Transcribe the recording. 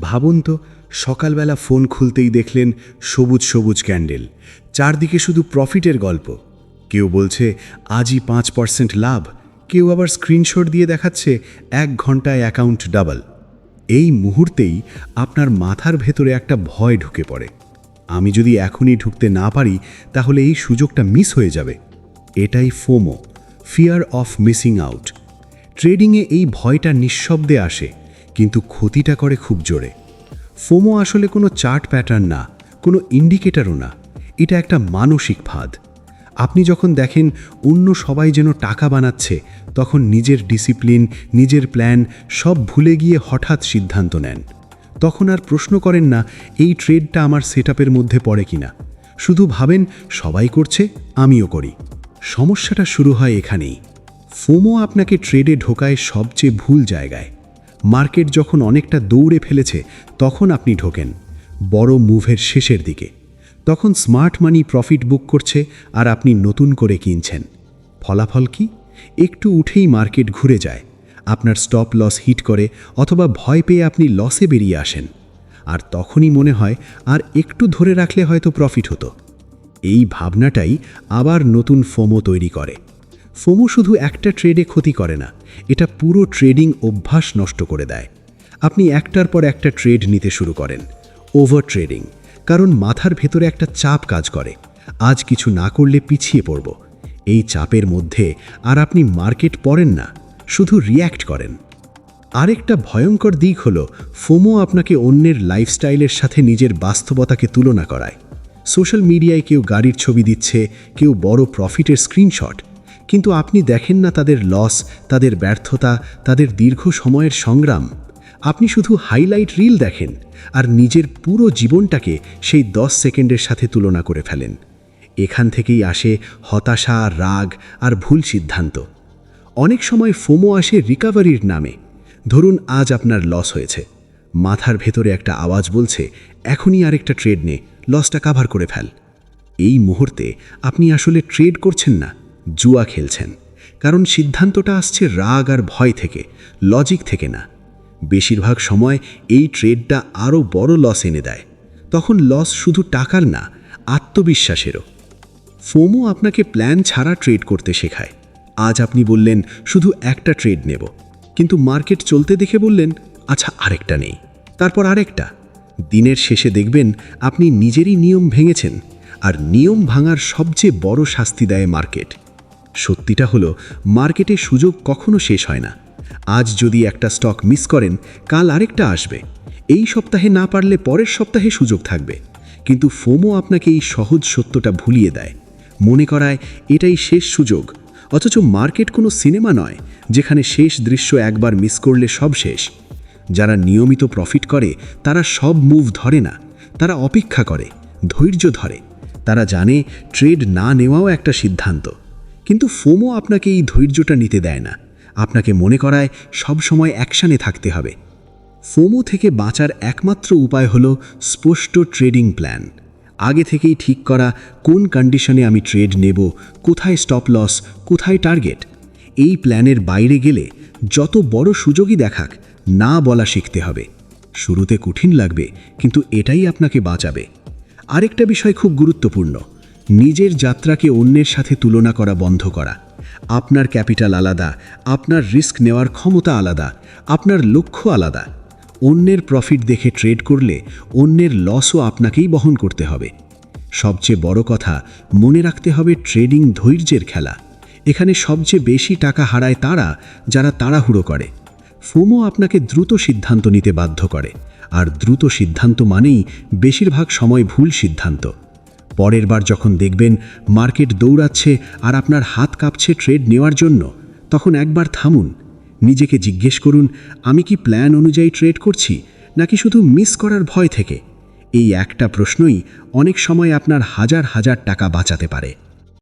ভাবুন তো, সকালবেলা ফোন খুলতেই দেখলেন সবুজ সবুজ ক্যান্ডেল। চারদিকে শুধু প্রফিটের গল্প। কেউ বলছে, আজই পাঁচ পার্সেন্ট লাভ। কেউ আবার স্ক্রিনশট দিয়ে দেখাচ্ছে, এক ঘন্টায় অ্যাকাউন্ট ডাবল। এই মুহূর্তেই আপনার মাথার ভেতরে একটা ভয় ঢুকে পড়ে। আমি যদি এখনই ঢুকতে না পারি, তাহলে এই সুযোগটা মিস হয়ে যাবে। এটাই FOMO, fear of missing out. ট্রেডিংয়ে এই ভয়টা নিঃশব্দে আসে। কিন্তু ক্ষতিটা করে খুব জোরে। ফোমো আসলে কোনো চার্ট প্যাটার্ন না, কোনো ইন্ডিকেটরও না। এটা একটা মানসিক ফাঁদ। আপনি যখন দেখেন অন্য সবাই যেন টাকা বানাচ্ছে, তখন নিজের ডিসিপ্লিন, নিজের প্ল্যান সব ভুলে গিয়ে হঠাৎ সিদ্ধান্ত নেন। তখন আর প্রশ্ন করেন না, এই ট্রেডটা আমার সেটআপের মধ্যে পড়ে কিনা। শুধু ভাবেন, সবাই করছে, আমিও করি। সমস্যাটা শুরু হয় এখানেই। ফোমো আপনাকে ট্রেডে ঢোকায় সবচেয়ে ভুল জায়গায়। মার্কেট যখন অনেকটা দৌড়ে ফেলেছে, তখন আপনি ঢোকেন। বড় মুভের শেষের দিকে। তখন স্মার্ট মানি প্রফিট বুক করছে আর আপনি নতুন করে কিনছেন। ফলাফল কি? একটু উঠেই মার্কেট ঘুরে যায়। আপনার স্টপ লস হিট করে অথবা ভয় পেয়ে আপনি লসে বেরিয়ে আসেন। আর তখনই মনে হয়, আর একটু ধরে রাখলে হয়তো প্রফিট হতো। এই ভাবনাটাই আবার নতুন ফোমো তৈরি করে। ফোমো শুধু একটা ট্রেডে ক্ষতি করে না, এটা পুরো ট্রেডিং অভ্যাস নষ্ট করে দেয়। আপনি একটার পর একটা ট্রেড নিতে শুরু করেন, ওভার ট্রেডিং, কারণ মাথার ভেতরে একটা চাপ কাজ করে। আজ কিছু না করলে পিছিয়ে পড়ব। এই চাপের মধ্যে আর আপনি মার্কেট পড়েন না, শুধু রিয়্যাক্ট করেন। আরেকটা ভয়ঙ্কর দিক হলো, ফোমো আপনাকে অন্যের লাইফস্টাইলের সাথে নিজের বাস্তবতাকে তুলনা করায়। সোশ্যাল মিডিয়ায় কেউ গাড়ির ছবি দিচ্ছে, কেউ বড় প্রফিটের স্ক্রিনশট কিন্তু আপনি দেখেন না তাদের লস, তাদের ব্যর্থতা, তাদের দীর্ঘ সময়ের সংগ্রাম। আপনি শুধু হাইলাইট রিল দেখেন আর নিজের পুরো জীবনটাকে সেই দশ সেকেন্ডের সাথে তুলনা করে ফেলেন। এখান থেকেই আসে হতাশা, রাগ আর ভুল সিদ্ধান্ত। অনেক সময় ফোমো আসে রিকাভারির নামে। ধরুন, আজ আপনার লস হয়েছে। মাথার ভেতরে একটা আওয়াজ বলছে, এখনই আরেকটা ট্রেড নে, লসটা কাভার করে ফেল। এই মুহূর্তে আপনি আসলে ট্রেড করছেন না। জুয়া খেলছেন। কারণ সিদ্ধান্তটা আসছে রাগ আর ভয় থেকে লজিক থেকে না। বেশিরভাগ সময় এই ট্রেডটা আরও বড় লস এনে দেয়। তখন লস শুধু টাকার না, আত্মবিশ্বাসেরও। ফোমো আপনাকে প্ল্যান ছাড়া ট্রেড করতে শেখায়। আজ আপনি বললেন, শুধু একটা ট্রেড নেব। কিন্তু মার্কেট চলতে দেখে বললেন আচ্ছা আরেকটা নেই। তারপর আরেকটা। দিনের শেষে দেখবেন, আপনি নিজেরই নিয়ম ভেঙেছেন। আর নিয়ম ভাঙার সবচেয়ে বড় শাস্তি দেয় মার্কেট সত্যিটা হলো, মার্কেটে সুযোগ কখনো শেষ হয় না। আজ যদি একটা স্টক মিস করেন, কাল আরেকটা আসবে। এই সপ্তাহে না পারলে পরের সপ্তাহে সুযোগ থাকবে। কিন্তু ফোমো আপনাকে এই সহজ সত্যটা ভুলিয়ে দেয়। মনে করায়, এটাই শেষ সুযোগ। অথচ মার্কেট কোনো সিনেমা নয়, যেখানে শেষ দৃশ্য একবার মিস করলে সব শেষ। যারা নিয়মিত প্রফিট করে, তারা সব মুভ ধরে না। তারা অপেক্ষা করে, ধৈর্য ধরে। তারা জানে, ট্রেড না নেওয়াও একটা সিদ্ধান্ত। কিন্তু ফোমো আপনাকে এই ধৈর্যটা নিতে দেয় না। আপনাকে মনে করায় সব সময় অ্যাকশানে থাকতে হবে। ফোমো থেকে বাঁচার একমাত্র উপায় হলো স্পষ্ট ট্রেডিং প্ল্যান। আগে থেকেই ঠিক করা কোন কন্ডিশনে আমি ট্রেড নেব, কোথায় স্টপ লস, কোথায় টার্গেট। এই প্ল্যানের বাইরে গেলে যত বড় সুযোগই দেখাক, না বলা শিখতে হবে। শুরুতে কঠিন লাগবে, কিন্তু এটাই আপনাকে বাঁচাবে। আরেকটা বিষয় খুব গুরুত্বপূর্ণ। নিজের যাত্রাকে অন্যের সাথে তুলনা করা বন্ধ করা। আপনার ক্যাপিটাল আলাদা, আপনার রিস্ক নেওয়ার ক্ষমতা আলাদা, আপনার লক্ষ্য আলাদা। অন্যের প্রফিট দেখে ট্রেড করলে অন্যের লসও আপনাকেই বহন করতে হবে। সবচেয়ে বড় কথা, মনে রাখতে হবে ট্রেডিং ধৈর্যের খেলা। এখানে সবচেয়ে বেশি টাকা হারায় তারা যারা তাড়াহুড়ো করে। ফোমো আপনাকে দ্রুত সিদ্ধান্ত নিতে বাধ্য করে। আর দ্রুত সিদ্ধান্ত মানেই বেশিরভাগ সময় ভুল সিদ্ধান্ত। পরের বার যখন দেখবেন মার্কেট দৌড়াচ্ছে আর আপনার হাত কাঁপছে ট্রেড নেওয়ার জন্য, তখন একবার থামুন। নিজেকে জিজ্ঞেস করুন, আমি কি প্ল্যান অনুযায়ী ট্রেড করছি, নাকি শুধু মিস করার ভয় থেকে? এই একটা প্রশ্নই অনেক সময় আপনার হাজার হাজার টাকা বাঁচাতে পারে।